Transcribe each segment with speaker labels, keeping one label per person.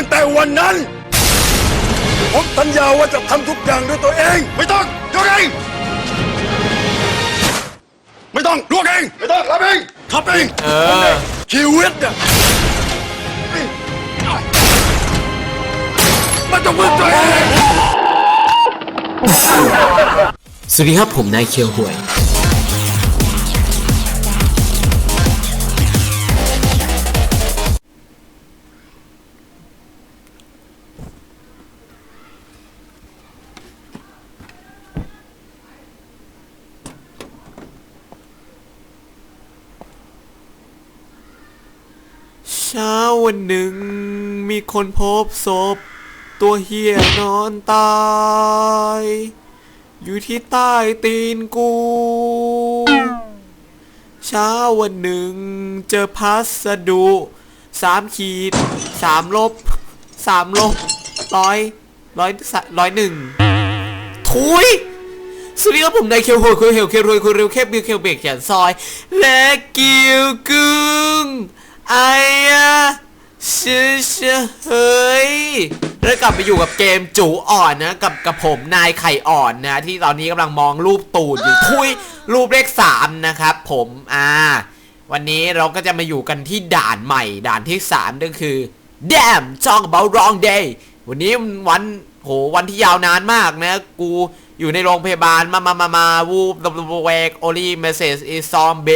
Speaker 1: ตั้งแต่วันนั้น ผมสัญญาว่าจะทำทุกอย่างด้วยตัวเอง ไม่ต้องยกเองไม่ต้องลวกเอง ไม่ต้องรับเองทับเอง
Speaker 2: เออ
Speaker 1: ชีวิตเนี่ยมันต้องมือตัวเอง
Speaker 2: สวัสดีครับผมนายเคียวหวย เช้าวันหนึ่ง มีคนพบศพ ตัวเฮียนอนตาย อยู่ที่ใต้ตีนกู เช้าวันหนึ่ง เจอพัสดุสามขีดสามลบสามลบร้อยร้อยร้อยหนึ่งทุยสวัสดีครับผมนายเคียวโฮยคุยเฮลเคียวรวยคุยเร็วแค่บิวเคียวเบรกแขนซอย และกิวกึ่ง ไอ้อะชื่อเชยเฮ้ยแล้วกลับไปอยู่กับเกมจูอ่อนนะ กับกับผมนายไข่อ่อนนะ ที่ตอนนี้กำลังมองรูปตูดอยู่ทุยรูปเลขสามนะครับผมอ่า วันนี้เราก็จะมาอยู่กันที่ด่านใหม่ ด่านที่3ก็คือ Damn talk about wrong day วันนี้วันโหวันที่ยาวนานมากนะ กูอยู่ในโรงพยาบาลมามามามาวูบเวกโอลี่เมสเซจอีซอมเบ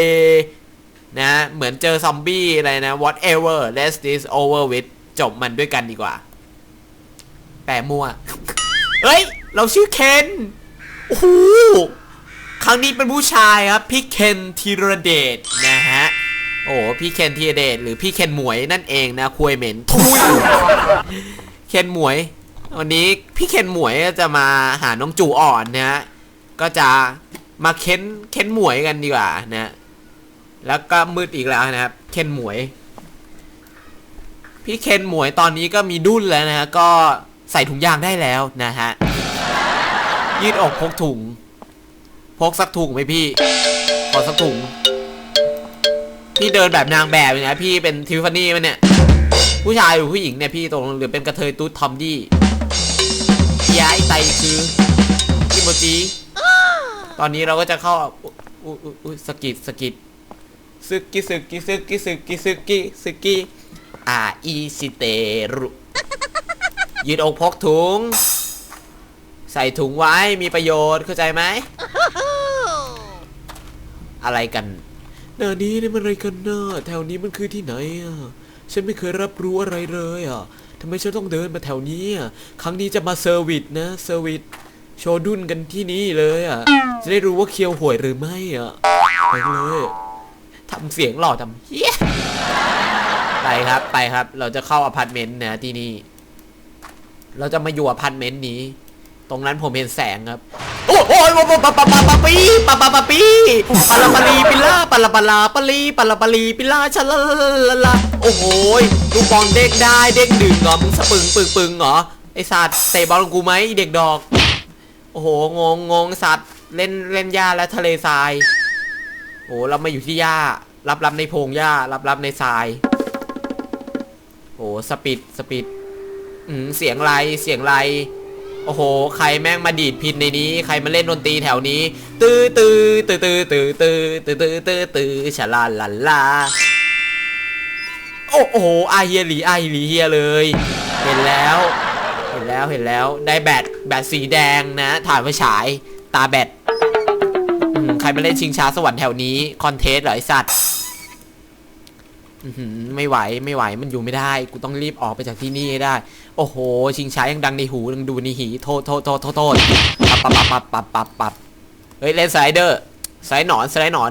Speaker 2: นะเหมือนเจอซอมบี้อะไรนะ whatever let's this over with จบมันด้วยกันดีกว่า แปลมัวเฮ้ย เราชื่อเคนโอ้โหครั้งนี้เป็นผู้ชายครับ พี่เคนธีรเดชนะฮะ โอ้พี่เคนธีรเดชหรือพี่เคนหมวยนั่นเองนะคุยเหม็นทุยเคนหมวย วันนี้พี่เคนหมวยจะมาหาน้องจูอ่อนนะฮะก็จะมาเค้นเค้นหมวยกันดีกว่านะ แล้วก็มืดอีกแล้วนะครับ เคนหมวย พี่เคนหมวยตอนนี้ก็มีดุ้นแล้วนะฮะก็ใส่ถุงยางได้แล้วนะฮะ ยืดอกพกถุง พกสักถุงไหมพี่ ขอสักถุง พี่เดินแบบนางแบบเลยนะพี่เป็นทิฟฟานี่มันเนี่ย ผู้ชายหรือผู้หญิงเนี่ยพี่ตรงหรือเป็นกระเทยตุ๊ดทอมดี้ย้ายไตคือคิโมจิตอนนี้เราก็จะเข้าอุ๊ยอุ๊ยอุ๊ยสกิดสกิด ซึกิซึกิซึกิซึกิซึกิซึกิอาอีซิเตรุยืดอกพกถุง ใส่ถุงไว้มีประโยชน์เข้าใจไหม อะไรกันหน้านี้นี่มันอะไรกันนะแถวนี้มันคือที่ไหนอะฉันไม่เคยรับรู้อะไรเลยอะทำไมฉันต้องเดินมาแถวนี้อะครั้งนี้จะมาเซอร์วิสนะเซอร์วิสโชว์ดุนกันที่นี่เลยอะจะได้รู้ว่าเคียวห่วยหรือไม่อะไปเลย ทำเสียงหล่อทำเฮียไปครับไปครับ เราจะเข้าอพาร์ตเมนต์นะที่นี่ เราจะมาอยู่อพาร์ตเมนต์นี้ ตรงนั้นผมเห็นแสงครับ โอ้โอ้ยปะปะปะปะปะปีปะปะปะปีปะละปะลีปิล่าปะละปะลาปะลีปะละปะลีปิล่าชะละละละโอ้โหยลูกบอลเด้งได้เด้งดึงเหรอมึงสะปึงปึงปึงเหรอไอสัตว์เตะบอลกูไหมเด็กดอก โอ้โหงงงงสัตว์เล่นเล่นหญ้าและทะเลทราย โอ้เรามาอยู่ที่หญ้า รับรับในพงหญ้า รับรับในทราย โอ้สปีดสปีดอืมเสียงไรเสียงไร โอ้โห ใครแม่งมาดีดพินในนี้ ใครมาเล่นดนตรีแถวนี้ ตื้อตื้อตื้อตื้อตื้อตื้อตื้อตื้อตื้อตื้อฉลาลาลาโอ้โหอาเฮียหลีอาเฮียหลีเฮียเลย เห็นแล้ว เห็นแล้วเห็นแล้วได้แบตแบตสีแดงนะถ่านไฟฉายตาแบต มใครมาเล่นชิงช้าสวรรค์แถวนี้ คอนเทสเหรอไอสัตว์ไม่ไหวไม่ไหวมันอยู่ไม่ได้ กูต้องรีบออกไปจากที่นี่ให้ได้ โอ้โห ชิงช้ายังดังในหูยังดูในหีโทษโทษโทษโทษโทษปับปับปับปับปับปับปับเฮ้ยเล่นสไลเดอร์สไลด์หนอนสไลด์หนอน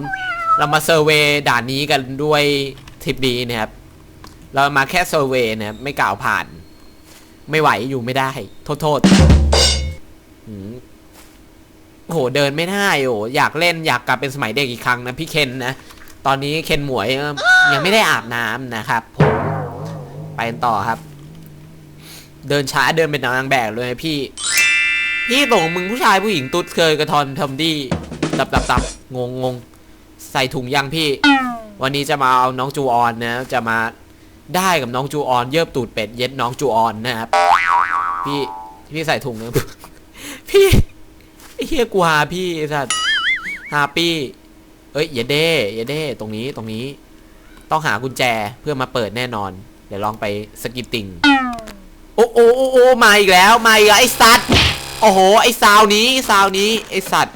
Speaker 2: เรามาเซอร์เวย์ด่านนี้กันด้วยทริปดีนะครับ เรามาแค่เซอร์เวย์นะครับไม่กล่าวผ่าน ไม่ไหวอยู่ไม่ได้ โทษโทษ โอ้โหเดินไม่ได้โอ้โหอยากเล่นอยากกลับเป็นสมัยเด็กอีกครั้งนะพี่เคนนะตอนนี้เคนหมวยยังไม่ได้อาบน้ำนะครับผมไปกันต่อครับ เดินช้าเดินเป็นนางแบกเลยพี่ พี่ตรงมึงผู้ชายผู้หญิงตุ๊ดเคยกระทอนทำดีตับตับตับงงงงใส่ถุงยังพี่ วันนี้จะมาเอาน้องจูออนนะ จะมาได้กับน้องจูออน เยิบตูดเป็ดเย็ดน้องจูออนนะครับ พี่พี่ใส่ถุงนะพี่ เฮียกูหาพี่ไอ้สัตว์หาปี้เอ้ยอย่าเด้อย่าเด้ตรงนี้ตรงนี้ ต้องหากุญแจเพื่อมาเปิดแน่นอน เดี๋ยวลองไปสกิปติงโอ้โอ้โอ้โอ้มาอีกแล้วมาอีกแล้วไอ้สัตว์โอ้โหไอ้ซาวนี้ซาวนี้ไอ้สัตว์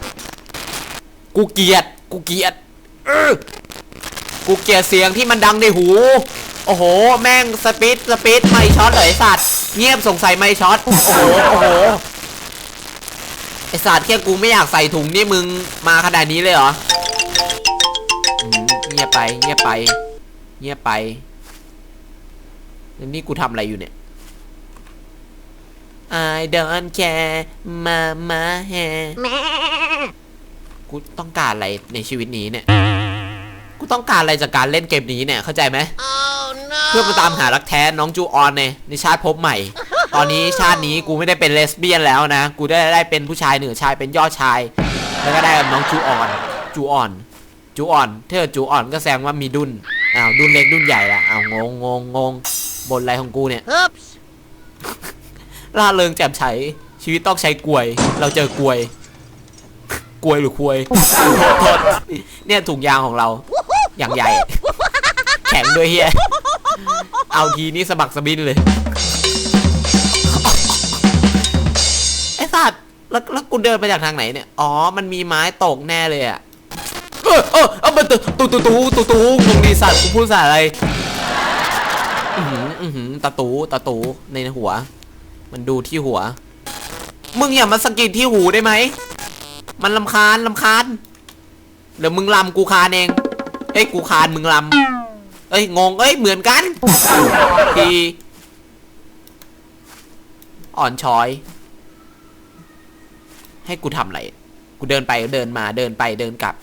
Speaker 2: กูเกลียดกูเกลียดเออกูเกลียดเสียงที่มันดังในหู โอ้โห แม่งสปีดสปีดไม่ช็อตเลยสัตว์ เงียบสงสัยไม่ช็อต โอ้โห โอ้โห ไอสัตว์แค่กูไม่อยากใส่ถุงนี่มึงมาขนาดนี้เลยเหรออืมเงียบไปเงียบไปเงียบไปแล้วนี่กูทำอะไรอยู่เนี่ย I don't care มามาแฮกูต้องการอะไรในชีวิตนี้เนี่ย กูต้องการอะไรจากการเล่นเกมนี้เนี่ยเข้าใจไหมเพื่อมาตามหารักแท้น้องจูออนในในชาติภพใหม่ ตอนนี้ชาตินี้กูไม่ได้เป็นเลสเบี้ยนแล้วนะ กูได้ได้เป็นผู้ชายเหนือชายเป็นยอดชาย แล้วก็ได้กับน้องจูออน จูออน จูออนถ้าเกิดจูออนก็แสดงว่ามีดุนอ้าวดุนเล็กดุนใหญ่ละอ้าวงงงงงงบนอะไรของกูเนี่ยล่าเริงแจ่มใสชีวิตต้องใช้กลวย เราเจอกลวยกลวยหรือควยโทษโทษเนี่ยถุงยางของเราอย่างใหญ่ แข็งด้วยเฮียเอาทีนี่สะบักสะบินเลย สัตว์ แล้วแล้วกูเดินไปจากทางไหนเนี่ย อ๋อ มันมีไม้ตกแน่เลยอะ เออเออเอามาตูตูตูตูตูตูงงดีสัตว์กูพูดภาษาอะไร อือหืออือหือตะตูตะตูในหัว มันดูที่หัว มึงอย่ามาสะกิดที่หูได้ไหม มันลำคาญลำคาญเดี๋ยวมึงลำกูคานเองเฮ้ยกูคานมึงลำเอ้ยงงเอ้ยเหมือนกันทีอ่อนช้อย ให้กูทำอะไร กูเดินไปเดินมาเดินไปเดินกลับ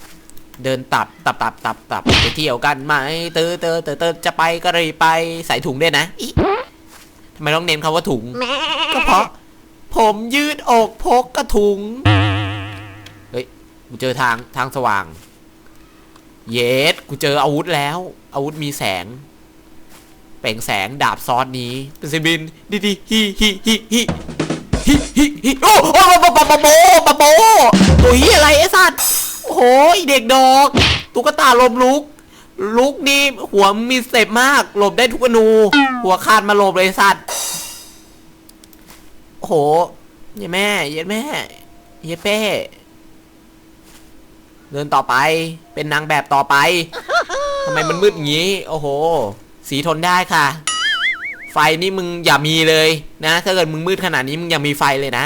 Speaker 2: เดินตับตับตับตับตับไปเที่ยวกันไหมเตอเตอเตอเตอจะไปก็เลยไปใส่ถุงด้วยนะอิทำไมต้องเน้นคำว่าถุง ก็เพราะ ผมยืดอกพกกระถุง เฮ้ย กูเจอทางทางสว่าง เยสกูเจออาวุธแล้ว อาวุธมีแสง เปล่งแสงดาบซอสนี้ เป็นสิบินดีดีฮิฮิฮิฮิ ฮิฮิฮิโอ้โอ้ปะปะปะโบปะโบตัวเฮียอะไรไอ้สัตว์โอ้โหเด็กดอกตุ๊กตาลมลุก ลุกนี่หัวมีเสพมากหลบได้ทุกอนู หัวขาดมาหลบเลยสัตว์โอ้โหเย็ดแม่เย็ดแม่เย็ดเป้เดินต่อไปเป็นนางแบบต่อไปทำไมมันมืดอย่างนี้ โอ้โห สีทนได้ค่ะ ไฟนี่มึงอย่ามีเลยนะ ถ้าเกิดมึงมืดขนาดนี้มึงอย่ามีไฟเลยนะ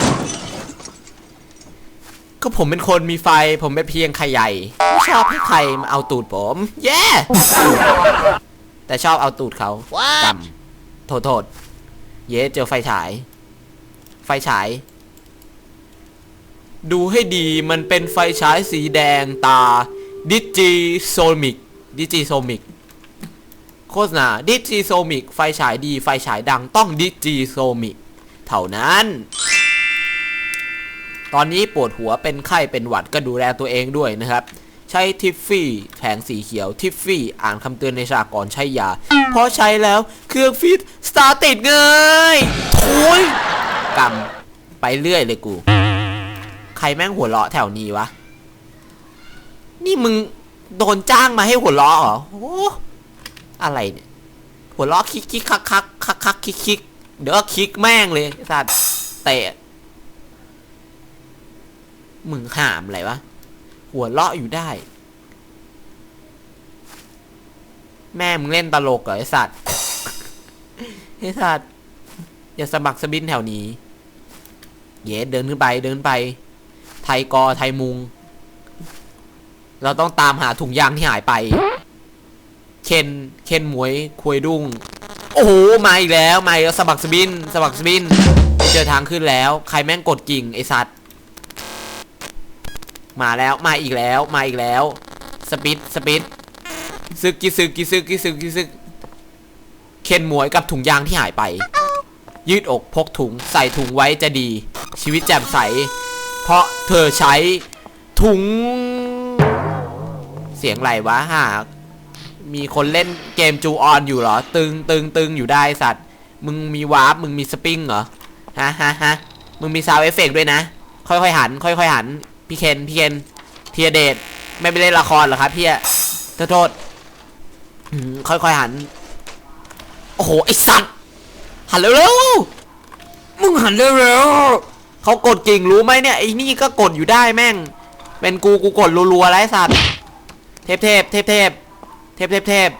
Speaker 2: ก็ผมเป็นคนมีไฟ ผมเป็นเพียงไข่ใหญ่ไม่ชอบให้ใครมาเอาตูดผมเย้แต่ชอบเอาตูดเขาจำโทษโทษ เย้เจอไฟฉาย ไฟฉาย ดูให้ดีมันเป็นไฟฉายสีแดงตาดิจิโซมิกดิจิโซมิก โฆษณาดิจิโซมิกไฟฉายดีไฟฉายดังต้องดิจิโซมิกเท่านั้น ตอนนี้ปวดหัวเป็นไข้เป็นหวัดก็ดูแลตัวเองด้วยนะครับ ใช้ทิฟฟี่แผงสีเขียวทิฟฟี่อ่านคำเตือนในฉากก่อนใช้ยาเพราะใช้แล้วเครื่องฟิตสตาร์ติดเงยโถุยกำไปเรื่อยเลยกู ใครแม่งหัวเราะแถวนี้วะ นี่มึงโดนจ้างมาให้หัวเราะเหรอโอ้ อะไรเนี่ยหัวเราะคิกคิกคักคักคักคักคิกคิกเดี๋ยวคิกแม่งเลยไอ้สัตว์เตะมึงหามอะไรวะหัวเราะอยู่ได้ แม่มึงเล่นตลกเหรอไอสัตว์ไอสัตว์อย่าสมัครสบินแถวนี้ เย้เดินขึ้นไปเดินไป ไทยกอไทยมุง เราต้องตามหาถุงยางที่หายไป เคนเคนหมวยควยดุ้งโอ้โหมาอีกแล้วมาอีกแล้วสมัครสบินสมัครสบินเจอทางขึ้นแล้ว ใครแม่งกดกิ่งไอสัตว์มาแล้วมาอีกแล้วมาอีกแล้วสปิดสปิดซึกกิซึกกิซึกกิซึกกิซึกเคนหมวยกับถุงยางที่หายไป ยืดอกพกถุงใส่ถุงไว้จะดี ชีวิตแจ่มใส เพราะเธอใช้ถุง เสียงไรวะหาก มีคนเล่นเกมจูออนอยู่เหรอ ตึงตึงตึงอยู่ได้สัตว์ มึงมีวาร์ปมึงมีสปริงเหรอฮะฮะฮะมึงมีซาวเอฟเฟกด้วยนะ ค่อยๆหัน ค่อยๆหัน พี่เคนพี่เคนเทียเดทไม่ไปเล่นละครเหรอครับพี่อะขอโทษอืมค่อยๆหัน โอ้โห ไอสัตว์ หันเร็วๆ มึงหันเร็วๆเขากดกิ่งรู้ไหมเนี่ยไอ้นี่ก็กดอยู่ได้แม่ง เป็นกูกูกดรัวๆแล้วไอ้สัตว์ เทพเทพเทพเทพ เทพเทพเทพ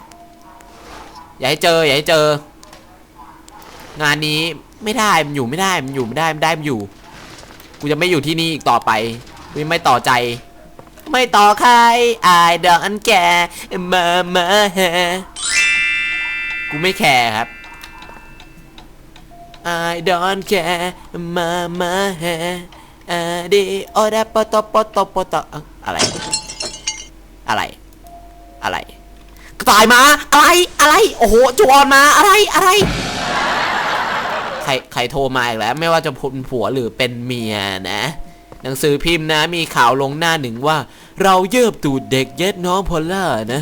Speaker 2: อย่าให้เจอ อย่าให้เจอ งานนี้ไม่ได้มันอยู่ไม่ได้มันอยู่ไม่ได้มันได้มันอยู่ กูจะไม่อยู่ที่นี่อีกต่อไปกูไม่ต่อใจ ไม่ต่อใคร I don't care มามากูไม่แคร์ครับ I don't care มามาอะดีโอดาปโตปตปตอะอะไร อะไร อะไร ตายมาอะไรอะไรโอ้โหจวนมาอะไรอะไร ใครใครโทรมาอีกแล้ว ไม่ว่าจะเป็นผัวหรือเป็นเมียนะ หนังสือพิมพ์นะมีข่าวลงหน้าหนึ่งว่า เราเยิบตูดเด็กเย็ดน้องพอลล่านะ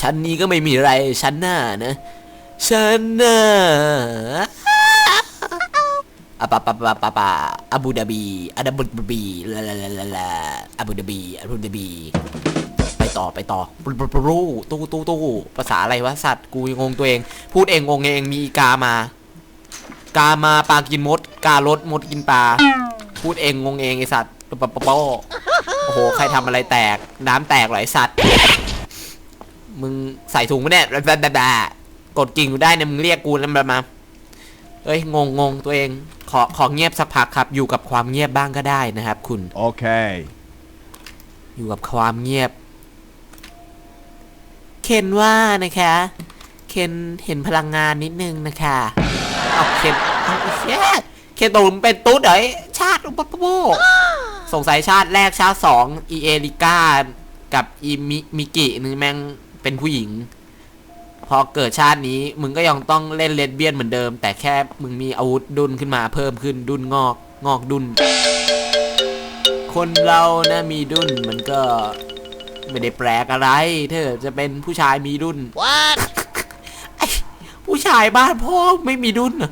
Speaker 2: ชั้นนี้ก็ไม่มีอะไรชั้นหน้านะชั้นหน้าอะปะปะปะปะปะอาบูดาบีอาดับบูบีลาลาลาลาอาบูดาบีอาบูดาบี ไปต่อไปต่อปรูปรูปรูตู้ตู้ตู้ภาษาอะไรวะสัตว์กูงงตัวเอง พูดเองงงเองมีกามา กามาปลากินมด กาลดมดกินปลาพูดเองงงเองไอสัตว์ปะปะปะปะโอ้โหใครทำอะไรแตก น้ำแตกหรอไอสัตว์ มึงใส่ถุงปะเนี่แบบแบบแบบกดกิ่งอยู่ได้เนี่ยมึงเรียกกูแล้วมามาเอ้ยงงงงตัวเองขอขอเงียบสักพักครับ อยู่กับความเงียบบ้างก็ได้นะครับ คุณ
Speaker 3: Okay.
Speaker 2: อยู่กับความเงียบ เคนว่านะคะเคนเห็นพลังงานนิดนึงนะคะเอาเคนเอาเชี่ยเคนตกลงเป็นตุ๊ดเหรอชาติอุปปโปสงสัยชาติแรกชาติสองอีเอริก้ากับอีมิมิกินี่แม่งเป็นผู้หญิง พอเกิดชาตินี้มึงก็ยังต้องเล่นเลสเบี้ยนเหมือนเดิม แต่แค่มึงมีอาวุธดุนขึ้นมาเพิ่มขึ้นดุนงอกงอกดุนคนเรานะมีดุนมันก็ ไม่ได้แปลกอะไร เธอจะเป็นผู้ชายมีดุน What ผู้ชายบ้านพ่อไม่มีดุนเหรอ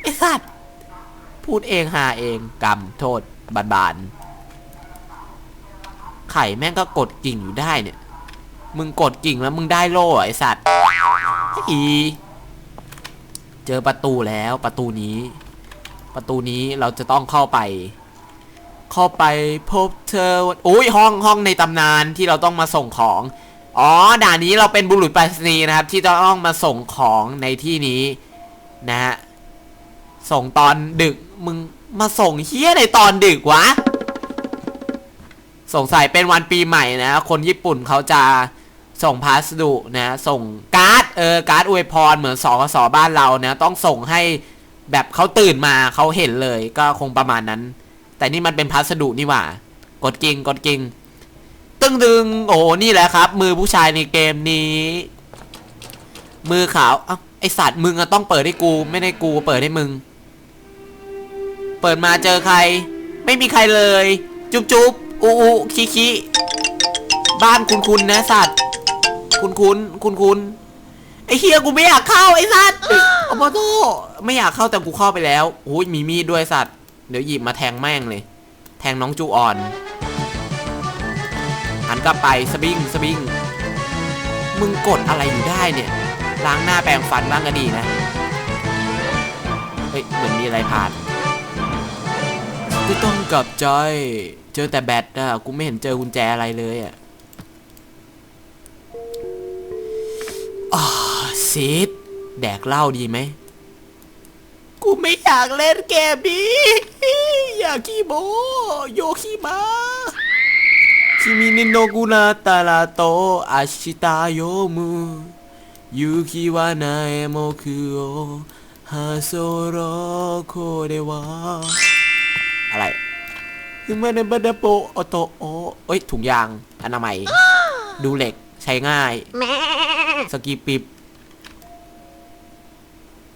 Speaker 2: ไอสัตว์ พูดเองหาเองกรรมโทษบานบานไข่แม่งก็กดกิ่งอยู่ได้เนี่ย มึงกดกิ่งแล้วมึงได้โล่เหรอไอสัตว์อีเจอประตูแล้วประตูนี้ ประตูนี้เราจะต้องเข้าไป เข้าไปพบเธอโอ้ยห้องห้องในตำนานที่เราต้องมาส่งของ อ๋อ ด่านนี้เราเป็นบุรุษไปรษณีย์นะครับ ที่ต้องมาส่งของในที่นี้นะฮะ ส่งตอนดึก มึงมาส่งเฮี้ยในตอนดึกวะ สงสัยเป็นวันปีใหม่นะ คนญี่ปุ่นเขาจะส่งพัสดุนะ ส่งการ์ด เออ การ์ดอวยพรเหมือนสกสบ้านเรานะ ต้องส่งให้แบบเขาตื่นมาเขาเห็นเลยก็คงประมาณนั้น แต่นี่มันเป็นพัสดุนี่หว่า กดกิ่งกดกิ่งตึงดึงโอ้นี่แหละครับ มือผู้ชายในเกมนี้ มือขาวเอ้าไอสัตว์มึงอะต้องเปิดให้กู ไม่ได้กูเปิดให้มึง เปิดมาเจอใคร ไม่มีใครเลย จุ๊บจุ๊บอูอูคิคิบ้านคุณคุณนะสัตว์ คุณคุณคุณคุณไอเฮียกูไม่อยากเข้าไอสัตว์โอปโตไม่อยากเข้าแต่กูเข้าไปแล้วโอ้ยมีมีดด้วยสัตว์ เดี๋ยวหยิบมาแทงแม่งเลย แทงน้องจูอ่อนหันกลับไปสบิงสบิงมึงกดอะไรอยู่ได้เนี่ย ล้างหน้าแปรงฟันบ้างก็ดีนะ เฮ้ย เหมือนมีอะไรผ่านกูต้องกลับใจเจอแต่แบตอะกูไม่เห็นเจอกุญแจอะไรเลยอะอ่าซีดแดกเหล้าดีไหม กูไม่อยากเล่นเกมนี้อยากขี้โมโยคิมาคิมินิโนกุนาตาราโตอาชิตาโยมุยูคิวานาเอโมคุโอฮาโซโรโคเดวะอะไรคือมันเป็นบันดาโปโอโตโอเอ้ยถุงยางอนามัย ดูเหล็กใช้ง่าย สกีปิบ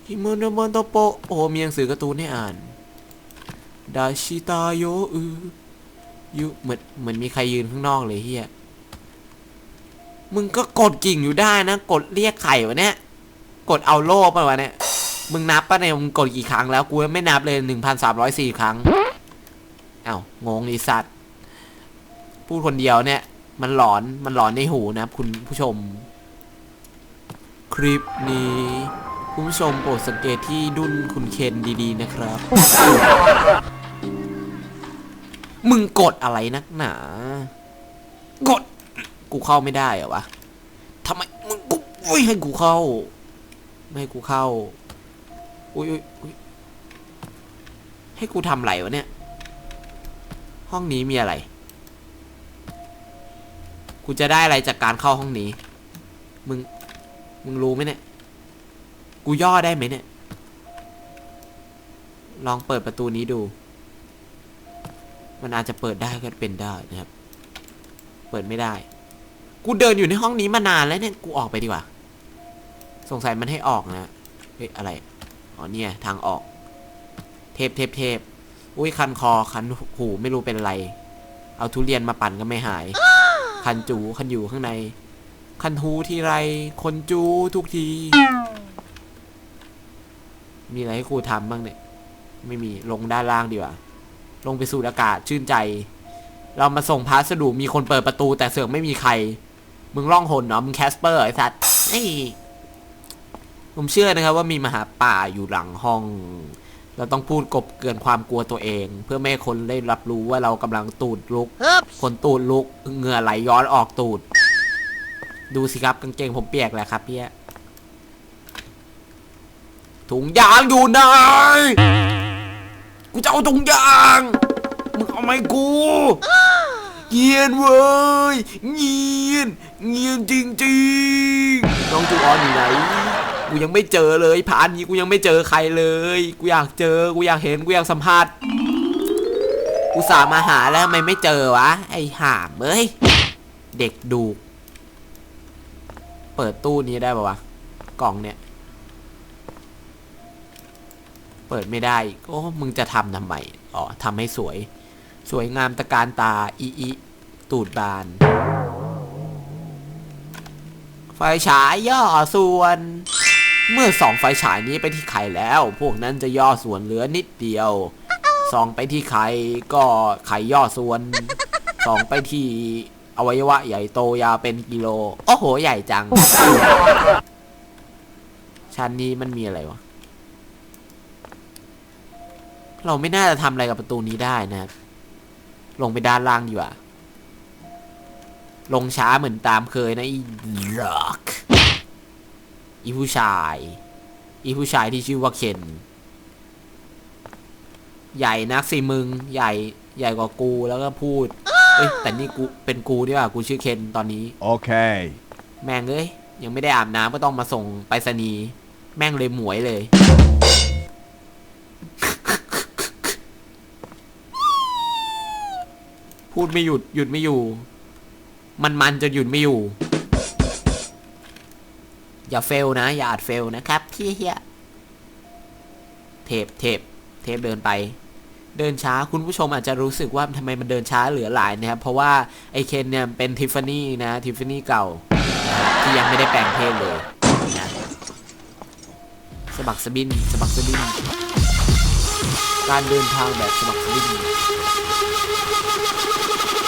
Speaker 2: ฮิมโนโมโตโปะโอ้มีหนังสือการ์ตูนให้อ่านดาชิตาโยอือยุเหมือนเหมือนมีใครยืนข้างนอกเลยเฮียมึงก็กดกิ่งอยู่ได้นะ กดเรียกไข่วะเนี่ย กดเอาโล่ปะวะเนี่ย มึงนับป่ะเนี่ย มึงกดกี่ครั้งแล้ว กูยังไม่นับเลยหนึ่งพันสามร้อยสี่ครั้ง เอ้างงอีสัตว์ พูดคนเดียวเนี่ย มันหลอน มันหลอนในหูนะครับคุณผู้ชม คลิปนี้ คุณผู้ชมโปรดสังเกตที่ดุนคุณเคนดีๆนะครับ มึงกดอะไรนักหนา กด กูเข้าไม่ได้เหรอวะทำไมมึงกูอุ้ยให้กูเข้า ไม่ให้กูเข้า อุ้ยอุ้ยอุ้ยให้กูทำไรวะเนี่ย ห้องนี้มีอะไร กูจะได้อะไรจากการเข้าห้องนี้ มึง มึงรู้ไหมเนี่ย กูย่อได้ไหมเนี่ย ลองเปิดประตูนี้ดู มันอาจจะเปิดได้ก็เป็นได้นะครับ เปิดไม่ได้ กูเดินอยู่ในห้องนี้มานานแล้วเนี่ย กูออกไปดีกว่า สงสัยมันให้ออกนะ เฮ้ยอะไร อ๋อเนี่ยทางออก เทปเทปเทปอุ้ยคันคอคันหูไม่รู้เป็นอะไร เอาทุเรียนมาปั่นก็ไม่หาย คันจูคันอยู่ข้างใน คันหูทีไร คนจูทุกที มีอะไรให้ครูทำบ้างเนี่ย ไม่มีลงด้านล่างดีกว่า ลงไปสูดอากาศชื่นใจ เรามาส่งพัสดุมีคนเปิดประตู แต่เสือกไม่มีใคร มึงล่องหนเนาะมึงแคสเปอร์ไอ้สัตว์ไอ้ผมเชื่อนะครับว่ามีมหาป่าอยู่หลังห้อง เราต้องพูดกบเกินความกลัวตัวเอง เพื่อไม่ให้คนได้รับรู้ว่าเรากำลังตูดลุก คนตูดลุกเหงื่อไหลย้อนออกตูด ดูสิครับกางเกงผมเปียกแล้วครับพี่ ถุงยางอยู่ไหนกูจะเอาถุงยาง มึงเอาไหมกูเงียนเว้ยเงียนเงียนจริงๆ น้องจูออนอยู่ไหน กูยังไม่เจอเลยผ่านนี้กูยังไม่เจอใครเลย กูอยากเจอ กูอยากเห็น กูอยากสัมภาษณ์กูสามาหาแล้วทำไมไม่เจอวะ ไอห่ามเอ้ย เด็กดู เปิดตู้นี้ได้ปะวะ กล่องเนี่ย เปิดไม่ได้โอ้มึงจะทำทำไมอ๋อทำให้สวย สวยงามตะการตาอีอีตูดบาน ไฟฉายย่อส่วน เมื่อสองไฟฉายนี้ไปที่ไข่แล้ว พวกนั้นจะย่อส่วนเหลือนิดเดียวส่องไปที่ไข่ก็ไข่ย่อส่วนส่องไปที่อวัยวะใหญ่โตยาวเป็นกิโล โอ้โห ใหญ่จังชั้นนี้มันมีอะไรวะ เราไม่น่าจะทำอะไรกับประตูนี้ได้นะครับ ลงไปด้านล่างดีกว่า ลงช้าเหมือนตามเคยนะอีล็อกอีผู้ชาย อีผู้ชายที่ชื่อว่าเคน ใหญ่นักสิมึง ใหญ่ใหญ่กว่ากูแล้วก็พูด เอ้ยแต่นี่กูเป็นกูดีกว่ากูชื่อเคนตอนนี้
Speaker 1: Okay.
Speaker 2: แม่งเอ้ยยังไม่ได้อาบน้ำก็ต้องมาส่งไปรษณีย์แม่งเลยหมวยเลย พูดไม่หยุดหยุดไม่อยู่ มันมันจะหยุดไม่อยู่ อย่าเฟลนะ อย่าอาจเฟลนะครับเฮียเทปเทปเทปเดินไป เดินช้าคุณผู้ชมอาจจะรู้สึกว่าทำไมมันเดินช้าเหลือหลายนะครับ เพราะว่าไอเคนเนี่ยเป็นทิฟฟานี่นะทิฟฟานี่เก่า ที่ยังไม่ได้แปลงเพศเลยนะสะบักสะบินสะบักสะบิน การเดินทางแบบสะบักสะบิน やった!